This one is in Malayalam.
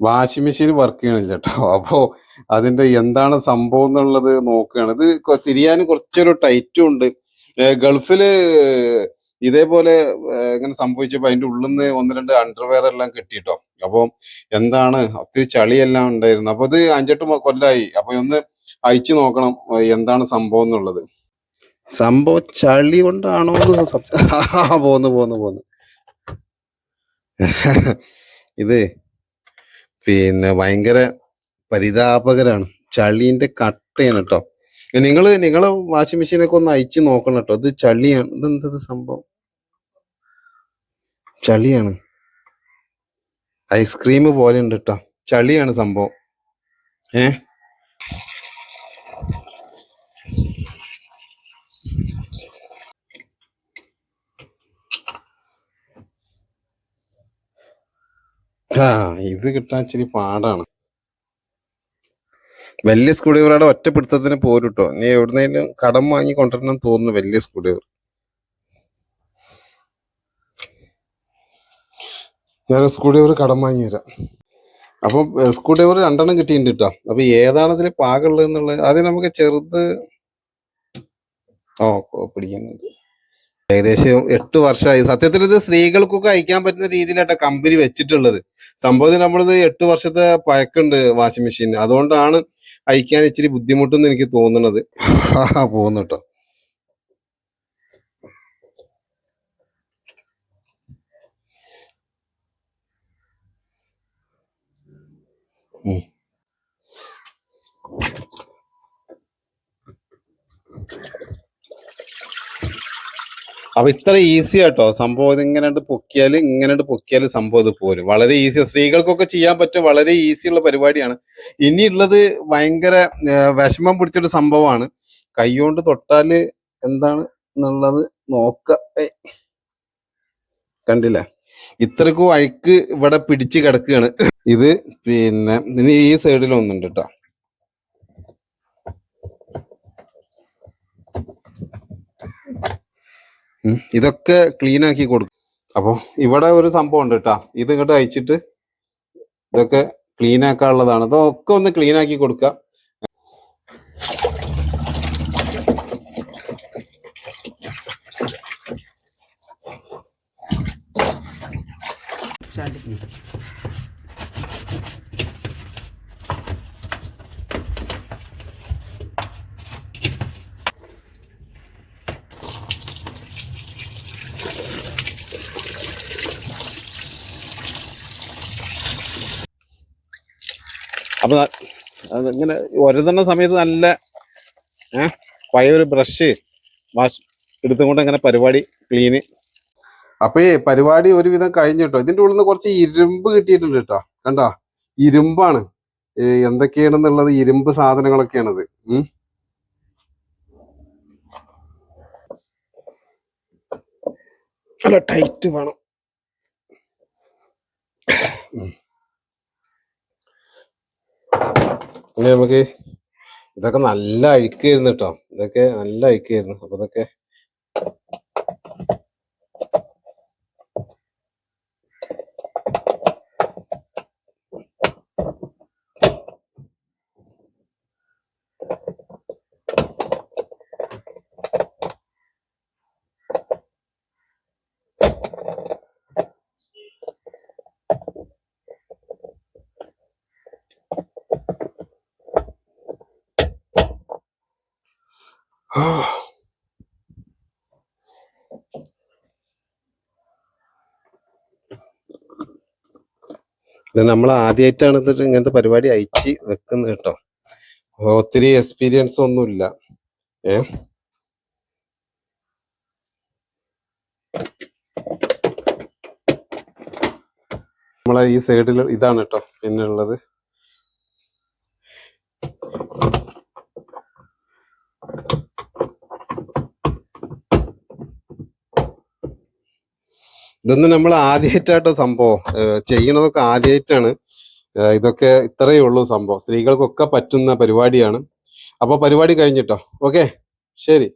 വാഷിംഗ് മെഷീൻ വർക്ക് ചെയ്യണില്ല കേട്ടോ അപ്പോ അതിന്റെ എന്താണ് സംഭവം എന്നുള്ളത് നോക്കുകയാണ് ഇത് തിരിയാൻ കുറച്ചൊരു ടൈറ്റും ഉണ്ട്. ഗൾഫിൽ ഗൾഫിൽ ഇതേപോലെ ഇങ്ങനെ സംഭവിച്ചപ്പോ അതിന്റെ ഉള്ളിൽ നിന്ന് ഒന്ന് രണ്ട് അണ്ടർവെയർ എല്ലാം കിട്ടിട്ടോ. അപ്പൊ എന്താണ് ഒത്തിരി ചളിയെല്ലാം ഉണ്ടായിരുന്നു. അപ്പൊ ഇത് അഞ്ചെട്ട് കൊല്ലായി. അപ്പൊ ഒന്ന് അയച്ചു നോക്കണം എന്താണ് സംഭവം എന്നുള്ളത്. സംഭവം ചളി കൊണ്ടാണോ എന്ന് പോന്ന് പോന്ന് പോന്ന്. ഇത് പിന്നെ ഭയങ്കര പരിതാപകരാണ്. ചളീന്റെ കട്ടയാണ് കേട്ടോ നിങ്ങൾ നിങ്ങൾ വാഷിംഗ് മെഷീനൊക്കെ ഒന്ന് അയച്ചു നോക്കണം കേട്ടോ ഇത് ചളിയാണ്. ഇതെന്തത് സംഭവം? ചളിയാണ്. ഐസ്ക്രീം പോലെ ഉണ്ട് കേട്ടോ ചളിയാണ് സംഭവം. ഏ? ഇത് കിട്ടാൻ ഇച്ചിരി പാടാണ്. വലിയ സ്ക്രൂ ഡ്രൈവറുടെ ഒറ്റ പിടുത്തത്തിന് പോരും കേട്ടോ നീ എവിടുന്നേലും കടം വാങ്ങി കൊണ്ടുവരണം തോന്നുന്നു വലിയ സ്ക്രൂ ഡ്രൈവർ ഞാൻ സ്ക്രൂ ഡ്രൈവർ കടം വാങ്ങി വരാം. അപ്പം സ്ക്രൂ ഡ്രൈവർ രണ്ടെണ്ണം കിട്ടിയിട്ടുണ്ട് കേട്ടോ അപ്പൊ ഏതാണ് അതിൽ പാകമുള്ളത് എന്നുള്ളത് ആദ്യം നമുക്ക് ചെറുത് ഓ, പിടിക്കുന്നുണ്ട് ഏകദേശം എട്ട് വർഷമായി. സത്യത്തിൽ ഇത് സ്ത്രീകൾക്കൊക്കെ അയക്കാൻ പറ്റുന്ന രീതിയിലായിട്ട് കമ്പനി വെച്ചിട്ടുള്ളത്. സംഭവത്തിൽ നമ്മളിത് എട്ട് വർഷത്തെ പഴക്കുണ്ട് വാഷിംഗ് മെഷീൻ. അതുകൊണ്ടാണ് അയക്കാൻ ഇച്ചിരി ബുദ്ധിമുട്ടെന്ന് എനിക്ക് തോന്നുന്നത്. പോകുന്നു കേട്ടോ ഉം. അപ്പൊ ഇത്ര ഈസി ആട്ടോ. സംഭവം ഇത് ഇങ്ങനെ പൊക്കിയാൽ ഇങ്ങനെ പൊക്കിയാൽ സംഭവം ഇത് പോരും. വളരെ ഈസി സ്ത്രീകൾക്കൊക്കെ ചെയ്യാൻ പറ്റും. വളരെ ഈസി ഉള്ള പരിപാടിയാണ്. ഇനിയുള്ളത് ഭയങ്കര വിഷമം പിടിച്ചൊരു സംഭവമാണ്. കൈകൊണ്ട് തൊട്ടാൽ എന്താണ് എന്നുള്ളത് നോക്ക. കണ്ടില്ല? ഇത്രക്കും അഴുക്ക് ഇവിടെ പിടിച്ച് കിടക്കുകയാണ് ഇത് പിന്നെ ഇനി ഈ സൈഡിൽ ഒന്നുണ്ട് കേട്ടോ ഇതൊക്കെ ക്ലീൻ ആക്കി കൊടുക്കും. അപ്പോൾ ഇവിടെ ഒരു സംഭവം ഉണ്ട് കേട്ടാ ഇത് ഇങ്ങോട്ട് അയച്ചിട്ട് ഇതൊക്കെ ക്ലീൻ ആക്കാനുള്ളതാണ്. അതൊക്കെ ഒന്ന് ക്ലീൻ ആക്കി കൊടുക്കുക ചളി അപ്പൊ അതിങ്ങനെ ഒരുതണ്ണ സമയത്ത് നല്ല പഴയൊരു ബ്രഷ് വാഷ് എടുത്തുകൊണ്ട് അങ്ങനെ പരിപാടി ക്ലീന് അപ്പഴേ പരിപാടി ഒരുവിധം കഴിഞ്ഞു കേട്ടോ. ഇതിന്റെ ഉള്ളിൽ നിന്ന് കുറച്ച് ഇരുമ്പ് കിട്ടിയിട്ടുണ്ട് കേട്ടോ. കണ്ടോ? ഇരുമ്പാണ്. എന്തൊക്കെയാണെന്നുള്ളത്? ഇരുമ്പ് സാധനങ്ങളൊക്കെയാണത്. ഉം. ടൈറ്റ് വേണം. ഇനി നമുക്ക് ഇതൊക്കെ നല്ല അഴുക്കായിരുന്നു കേട്ടോ. ഇതൊക്കെ നല്ല അഴുക്കായിരുന്നു. അപ്പൊ ഇതൊക്കെ ഇത് നമ്മൾ ആദ്യമായിട്ടാണ് ഇത് ഇങ്ങനത്തെ പരിപാടി അയച്ച് വെക്കുന്നത് കേട്ടോ. ഒത്തിരി എക്സ്പീരിയൻസ് ഒന്നുമില്ല. ഏ? നമ്മളെ ഈ സൈഡിൽ ഇതാണ് കേട്ടോ പിന്നെ ഉള്ളത് ഇതൊന്നും നമ്മൾ ആദ്യമായിട്ടാട്ടോ സംഭവം. ചെയ്യണതൊക്കെ ആദ്യമായിട്ടാണ് ഇതൊക്കെ ഇത്രയേ ഉള്ളൂ സംഭവം. സ്ത്രീകൾക്കൊക്കെ പറ്റുന്ന പരിപാടിയാണ്. അപ്പോൾ പരിപാടി കഴിഞ്ഞിട്ടോ? ഓക്കെ. ശരി.